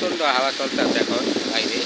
প্রচণ্ড হাওয়া চলতেছে এখন বাইরে।